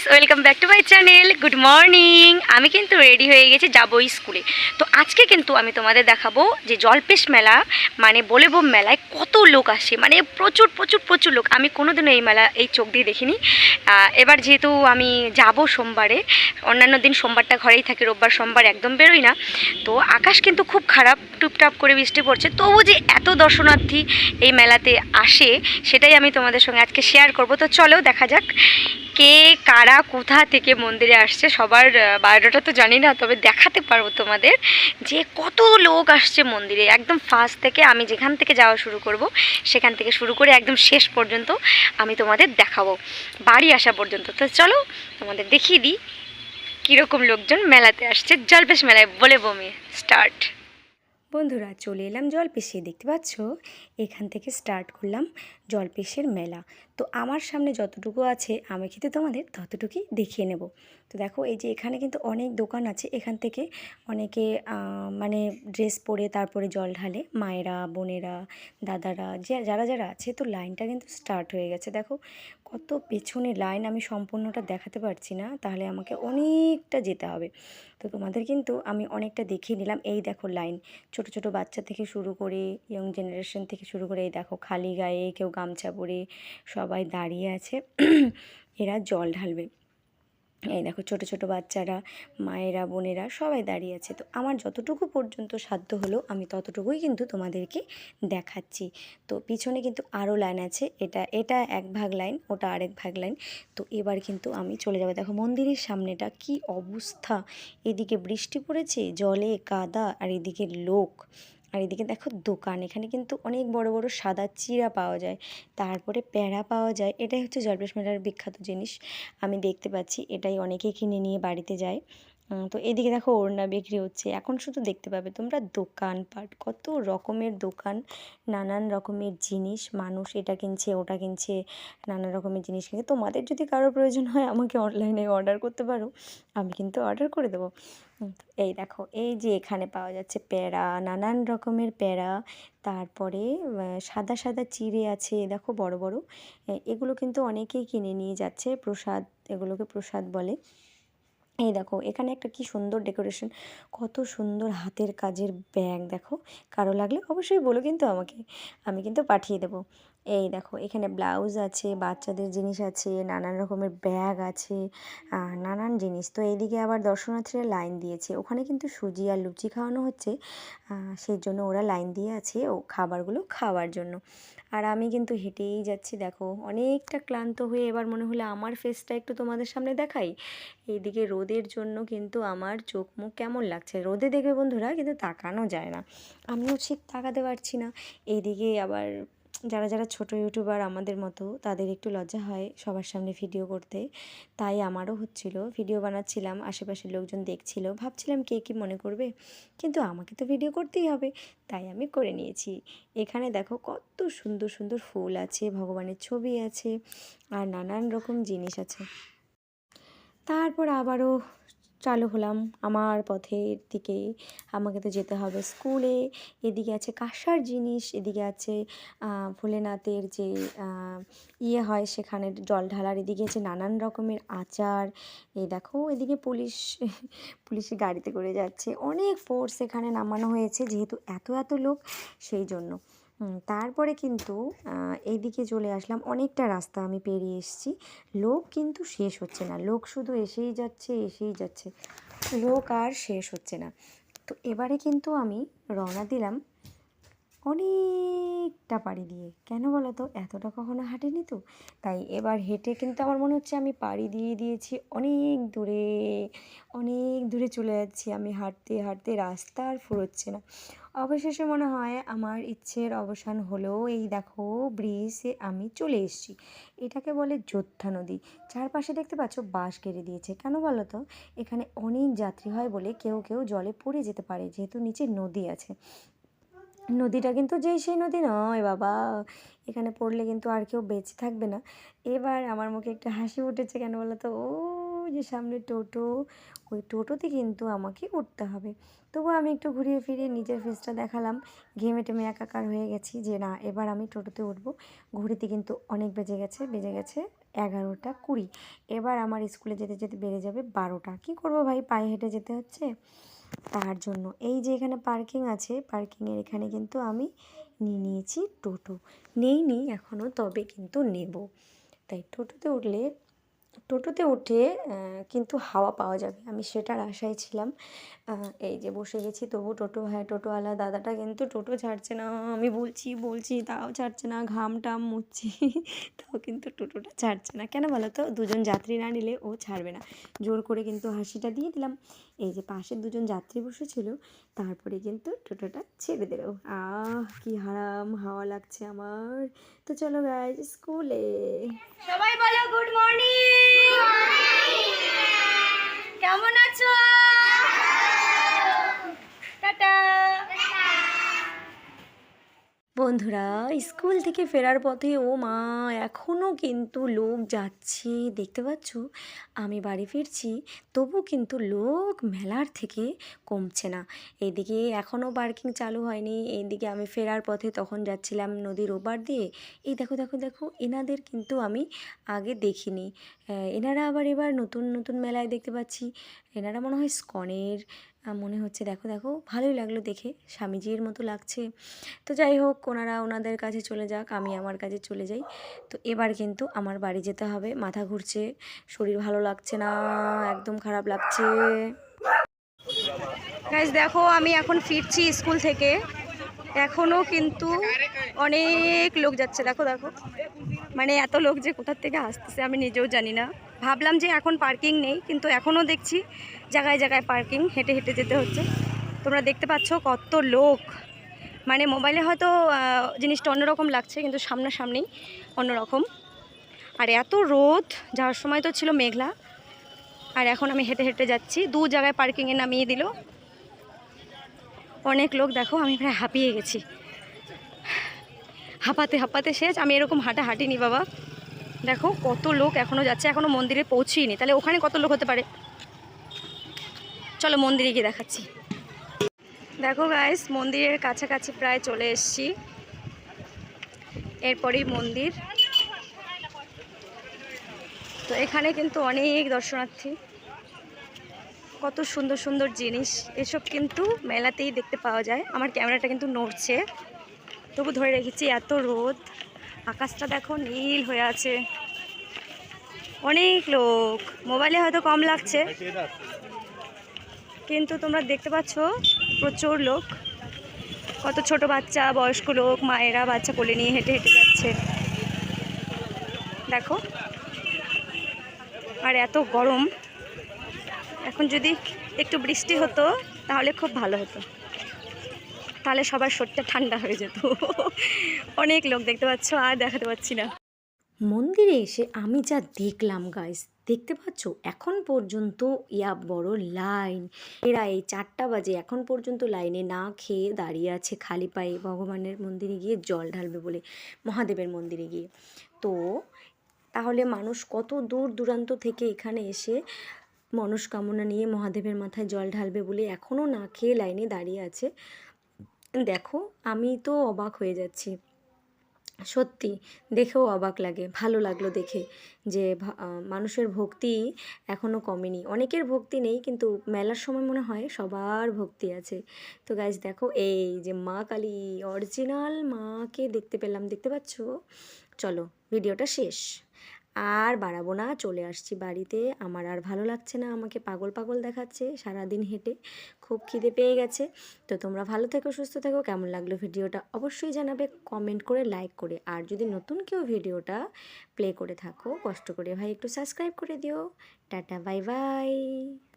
Guys welcome back to my channel good morning আমি কিন্তু ready হয়ে গেছি যাব স্কুলে তো আজকে কিন্তু আমি তোমাদের দেখাবো যে জলপেশ মেলা মানে বলে বোম মেলায় কত লোক আসে মানে প্রচুর প্রচুর প্রচুর লোক। আমি কোনোদিনও এই মেলা, এই চোখ দিয়ে দেখিনি। এবার যেহেতু আমি যাব সোমবারে, অন্যান্য দিন সোমবারটা ঘরেই থাকি, রোববার, সোমবার একদম বেরোই না। তো আকাশ কিন্তু খুব খারাপ, টুপটাপ করে বৃষ্টি পড়ছে। তবু যে এত দর্শনার্থী এই মেলাতে আসে, সেটাই আমি তোমাদের সঙ্গে আজকে শেয়ার করব। তো চলো দেখা যাক। কে, কারা, কোথা থেকে মন্দিরে আসছে, সবার বায়োডাটা তো জানি না, তবে দেখাতে পারব তোমাদের যে কত লোক আসছে মন্দিরে। একদম ফার্স্ট থেকে আমি যেখান থেকে যাওয়া শুরু করব, সেখান থেকে শুরু করে একদম শেষ পর্যন্ত আমি তোমাদের দেখাবো, বাড়ি আসা পর্যন্ত। তো চলো, তোমাদের দেখিয়ে দিই কীরকম লোকজন মেলাতে আসছে, জলপেশ মেলায় বলে বমি, স্টার্ট। বন্ধুরা, চলে এলাম জলপেশে, দেখতে পাচ্ছ? এখান থেকে স্টার্ট করলাম জলপেশের মেলা। তো আমার সামনে যতটুকু আছে, আমি কিন্তু তোমাদের ততটুকুই দেখিয়ে নেব। তো দেখো, এই যে এখানে কিন্তু অনেক দোকান আছে। এখান থেকে অনেকে মানে ড্রেস পরে তারপরে জল ঢালে মায়েরা, বোনেরা, দাদারা, যে, যারা যারা আছে, তো লাইনটা কিন্তু স্টার্ট হয়ে গেছে। দেখো, কত পেছনে লাইন আমি সম্পূর্ণটা দেখাতে পারছি না, তাহলে আমাকে অনেকটা যেতে হবে। তো তোমাদের কিন্তু আমি অনেকটা দেখিয়ে নিলাম। এই দেখো লাইন, ছোট ছোট বাচ্চা থেকে শুরু করে, ইয়ং জেনারেশন থেকে শুরু করে, এই দেখো খালি গায়ে, কেউ গামছা পরে সবাই দাঁড়িয়ে আছে, এরা জল ঢালবে। এই দেখো ছোট ছোট বাচ্চারা, মায়েরা, বোনেরা সবাই দাঁড়িয়ে আছে। তো আমার যতটুকু পর্যন্ত সাধ্য হলো, আমি ততটুকুই কিন্তু তোমাদেরকে দেখাচ্ছি। তো পিছনে কিন্তু আরও লাইন আছে, এটা এটা এক ভাগ লাইন, ওটা আরেক ভাগ লাইন। তো এবার কিন্তু আমি চলে যাব। দেখো মন্দিরের সামনেটা কি অবস্থা? এদিকে বৃষ্টি পড়েছে, জলে কাদা, আর এদিকে লোক। আর এদিকে দেখো দোকান, এখানে কিন্তু অনেক বড় বড় সাদা চিরা পাওয়া যায়, তারপরে প্যাড়া পাওয়া যায়, এটাই হচ্ছে জলপেশ মেলার বিখ্যাত জিনিস, আমি দেখতে পাচ্ছি, এটাই অনেকেই কিনে নিয়ে বাড়িতে যায়। তো এদিকে দেখো ওড়না বিক্রি হচ্ছে, এখন শুধু দেখতে পাবে তোমরা দোকানপাট, কত রকমের দোকান, নানান রকমের জিনিস, মানুষ এটা কিনছে, ওটা কিনছে নানা রকমের জিনিস কিনছে, তোমাদের যদি কারোর প্রয়োজন হয় আমাকে অনলাইনে অর্ডার করতে পারো, আমি কিন্তু অর্ডার করে দেবো। এই দেখো, এই যে এখানে পাওয়া যাচ্ছে প্যাড়া নানান রকমের প্যাড়া তারপরে সাদা সাদা চিড়ে আছে দেখো বড় বড় এগুলো কিন্তু অনেকেই কিনে নিয়ে যাচ্ছে, প্রসাদ, এগুলোকে প্রসাদ বলে। এই দেখো, এখানে একটা কি সুন্দর ডেকোরেশন, কত সুন্দর হাতের কাজের ব্যাগ দেখো, কারও লাগলে অবশ্যই বলো কিন্তু আমাকে, আমি কিন্তু পাঠিয়ে দেবো। এই দেখো, এখানে ব্লাউজ আছে, বাচ্চাদের জিনিস আছে, নানান রকমের ব্যাগ আছে নানান জিনিস। তো এইদিকে আবার দর্শনার্থীরা লাইন দিয়েছে। ওখানে কিন্তু সুজি আর লুচি খাওয়ানো হচ্ছে সেই জন্য ওরা লাইন দিয়ে আছে ও খাবারগুলো খাওয়ার জন্য। আর আমি কিন্তু হেঁটেই যাচ্ছি, দেখো, অনেকটা ক্লান্ত হয়ে এবার মনে হলো আমার ফেসটা একটু তোমাদের সামনে দেখাই। এইদিকে রোদের জন্য কিন্তু আমার চোখ মুখ কেমন লাগছে? রোদে দেখবে বন্ধুরা, কিন্তু তাকানো যায় না। আমিও ঠিক তাকাতে পারছি না। এইদিকে আবার যারা যারা ছোট ইউটিউবার আমাদের মতো, তাদের একটু লজ্জা হয় সবার সামনে ভিডিও করতে। তাই আমারও হচ্ছিল, ভিডিও বানাচ্ছিলাম, আশেপাশের লোকজন দেখছিল, ভাবছিলাম কে কী মনে করবে, কিন্তু আমাকে তো ভিডিও করতেই হবে, তাই আমি করে নিয়েছি। এখানে দেখো কত সুন্দর সুন্দর ফুল আছে, ভগবানের ছবি আছে, আর নানান রকম জিনিস আছে। তারপর আবারও চালু হলাম আমার পথের দিকে। আমাকে তো যেতে হবে স্কুলে। এদিকে আছে কাঁসার জিনিস, এদিকে আছে ভোলেনাথের যে ইয়ে হয় সেখানে জল ঢালার। এদিকে আছে নানান রকমের আচার। এই দেখো, এদিকে পুলিশ পুলিশের গাড়িতে করে যাচ্ছে। অনেক ফোর্স এখানে নামানো হয়েছে যেহেতু এত এত লোক, সেই জন্য। তারপরে কিন্তু এইদিকে চলে আসলাম। অনেকটা রাস্তা আমি পেরিয়ে এসেছি। লোক কিন্তু শেষ হচ্ছে না। লোক শুধু এসেই যাচ্ছে এসেই যাচ্ছে। লোক আর শেষ হচ্ছে না। তো এবারে কিন্তু আমি রওনা দিলাম অনেকটা পাড়ি দিয়ে। কেন বলো তো? এতটা কখনো হাঁটেনি তো? তাই এবার হেঁটে কিন্তু আমার মনে হচ্ছে আমি পাড়ি দিয়ে দিয়েছি। অনেক দূরে অনেক দূরে চলে যাচ্ছি। আমি হাঁটতে হাঁটতে রাস্তা আর ফুরোচ্ছে না। অবশেষে মনে হয় আমার ইচ্ছের অবসান হলো এই দেখো ব্রিজে আমি চলে এসেছি। এটাকে বলে যোদ্ধা নদী। চারপাশে দেখতে পাচ্ছ বাঁশ ঘেরে দিয়েছে। কেন বলো তো? এখানে অনেক যাত্রী হয় বলে কেউ কেউ জলে পড়ে যেতে পারে, যেহেতু নিচে নদী আছে। নদীটা কিন্তু যেই সেই নদী নয় বাবা। এখানে পড়লে কিন্তু আর কেউ বেঁচে থাকবে না। এবার আমার মুখে একটা হাসি উঠেছে কেন বলো তো? ও যে সামনে টোটো, ওই টোটোতে কিন্তু আমাকে উঠতে হবে। তবু আমি একটু ঘুরিয়ে ফিরিয়ে নিজের ফেসটা দেখালাম। ঘেমে টেমে একাকার হয়ে গেছি যে না, এবার আমি টোটোতে উঠবো। ঘুরিতে কিন্তু অনেক বেজে গেছে বেজে গেছে এগারোটা কুড়ি। এবার আমার স্কুলে যেতে যেতে বেড়ে যাবে বারোটা। কী করব ভাই, পায়ে হেঁটে যেতে হচ্ছে? তার জন্য। এই যে এখানে পার্কিং আছে পার্কিংয়ের এখানে কিন্তু আমি নিয়ে নিয়েছি টোটো। নেই নি এখনও তবে কিন্তু নেব। তাই টোটোতে উঠলে টোটোতে উঠে কিন্তু হাওয়া পাওয়া যাবে। আমি সেটার আশায় ছিলাম। এই যে বসে গেছি, তবু টোটো ভাই, টোটোওয়ালা দাদাটা কিন্তু টোটো ছাড়ছে না। আমি বলছি বলছি, তাও ছাড়ছে না, ঘাম টাম মুছছি। তাও কিন্তু টোটোটা ছাড়ছে না। কেন বলো তো? দুজন যাত্রী না নিলে ও ছাড়বে না। জোর করে কিন্তু হাসিটা দিয়ে দিলাম। এই যে পাশে দুজন যাত্রী বসেছিল, তারপরে কিন্তু টোটোটা ছেড়ে দিল আহ, কি হারাম হাওয়া লাগছে আমার। তো চলো গাইজ স্কুলে। সবাই বলো গুড মর্নিং কেমন আছো টাটা বন্ধুরা, স্কুল থেকে ফেরার পথে, ও মা এখনও কিন্তু লোক যাচ্ছে। দেখতে পাচ্ছ? আমি বাড়ি ফিরছি, তবু কিন্তু লোক মেলার থেকে কমছে না। এইদিকে এখনও পার্কিং চালু হয়নি। এইদিকে আমি ফেরার পথে তখন যাচ্ছিলাম নদীর ওপার দিয়ে। এই দেখো দেখো দেখো, এনাদের কিন্তু আমি আগে দেখিনি। এনারা আবার এবার নতুন নতুন মেলায় দেখতে পাচ্ছি। এনারা মনে হয় স্কনের মনে হচ্ছে, দেখো দেখো, ভালোই লাগল দেখে, স্বামীজির মতো লাগছে। তো যাই হোক, ওনারা ওনাদের কাছে চলে যাক, আমি আমার কাছে চলে যাই। তো এবার কিন্তু আমার বাড়ি যেতে হবে, মাথা ঘুরছে, শরীর ভালো লাগছে না, একদম খারাপ লাগছে। দেখো, আমি এখন ফিরছি স্কুল থেকে। এখনও কিন্তু অনেক লোক যাচ্ছে, দেখো দেখো। মানে এত লোক যে কোথার থেকে আসতেছে আমি নিজেও জানি না। ভাবলাম যে এখন পার্কিং নেই, কিন্তু এখনও দেখছি জায়গায় জায়গায় পার্কিং, হেঁটে হেঁটে যেতে হচ্ছে। তোমরা দেখতে পাচ্ছ কত লোক। মানে মোবাইলে হয়তো জিনিসটা অন্যরকম লাগছে, কিন্তু সামনাসামনি অন্যরকম। আর এত রোদ, যাওয়ার সময় তো ছিল মেঘলা। আর এখন আমি হেঁটে হেঁটে যাচ্ছি। দু জায়গায় পার্কিংয়ে নামিয়ে দিল। অনেক লোক, দেখো, আমি প্রায় হাঁপিয়ে গেছি। হাঁপাতে হাঁপাতে শেষ। আমি এরকম হাঁটা হাঁটিনি, বাবা। দেখো, কত লোক এখনও যাচ্ছে এখনও মন্দিরে পৌঁছিনি। তাহলে ওখানে কত লোক হতে পারে? চলো মন্দিরে গিয়ে দেখাচ্ছি। দেখো গাইস মন্দিরের কাছাকাছি প্রায় চলে এসেছি। এরপরেই মন্দির। তো এখানে কিন্তু অনেক দর্শনার্থী। কত সুন্দর সুন্দর জিনিস। এসব কিন্তু মেলাতেই দেখতে পাওয়া যায়। আমার ক্যামেরাটা কিন্তু নড়ছে। তবু ধরে রেখেছি, এত রোদ। আকাশটা দেখো নীল হয়ে আছে। অনেক লোক। মোবাইলে হয়তো কম লাগছে। কিন্তু তোমরা দেখতে পাচ্ছ, প্রচুর লোক। কত ছোট বাচ্চা, বয়স্ক লোক, মায়েরা বাচ্চা কোলে নিয়ে হেঁটে হেঁটে যাচ্ছে। দেখো। আর এত গরম। এখন যদি একটু বৃষ্টি হতো, তাহলে খুব ভালো হতো। তাহলে সবার শরীরটা ঠান্ডা হয়ে যেত। অনেক লোক দেখতে পাচ্ছ, আর দেখাতে পাচ্ছি না। মন্দিরে এসে আমি যা দেখলাম গাইস দেখতে পাচ্ছ? এখন পর্যন্ত, ইয়া বড় লাইন। এরা এই চারটা বাজে, এখন পর্যন্ত লাইনে না খেয়ে দাঁড়িয়ে আছে খালি পায়ে ভগবানের মন্দিরে গিয়ে জল ঢালবে বলে, মহাদেবের মন্দিরে গিয়ে। তো, তাহলে মানুষ কত দূর দূরান্ত থেকে এখানে এসে মনস্কামনা নিয়ে মহাদেবের মাথায় জল ঢালবে বলে এখনও না খেয়ে লাইনে দাঁড়িয়ে আছে? দেখো, আমি তো অবাক হয়ে যাচ্ছি। সত্যি দেখেও অবাক লাগে, ভালো লাগল দেখে যে মানুষের ভক্তি এখনও কমেনি। অনেকের ভক্তি নেই কিন্তু মেলার সময় মনে হয় সবার ভক্তি আছে। তো গাইজ দেখো, এই যে মা কালী অরিজিনাল মাকে দেখতে পেলাম, দেখতে পাচ্ছ? চলো ভিডিওটা শেষ। আর বাড়াবো না, চলে আসছি বাড়িতে। আমার আর ভালো লাগছে না আমাকে পাগল পাগল দেখাচ্ছে সারাদিন হেঁটে। খুব খিদে পেয়ে গেছে। তো তোমরা ভালো থেকো, সুস্থ থেকো। কেমন লাগল ভিডিওটা অবশ্যই জানাবে। কমেন্ট করে, লাইক করে। আর যদি নতুন কেউ ভিডিওটা প্লে করে থাকো, কষ্ট করে ভাই একটু সাবস্ক্রাইব করে দিও। Tata, bye bye.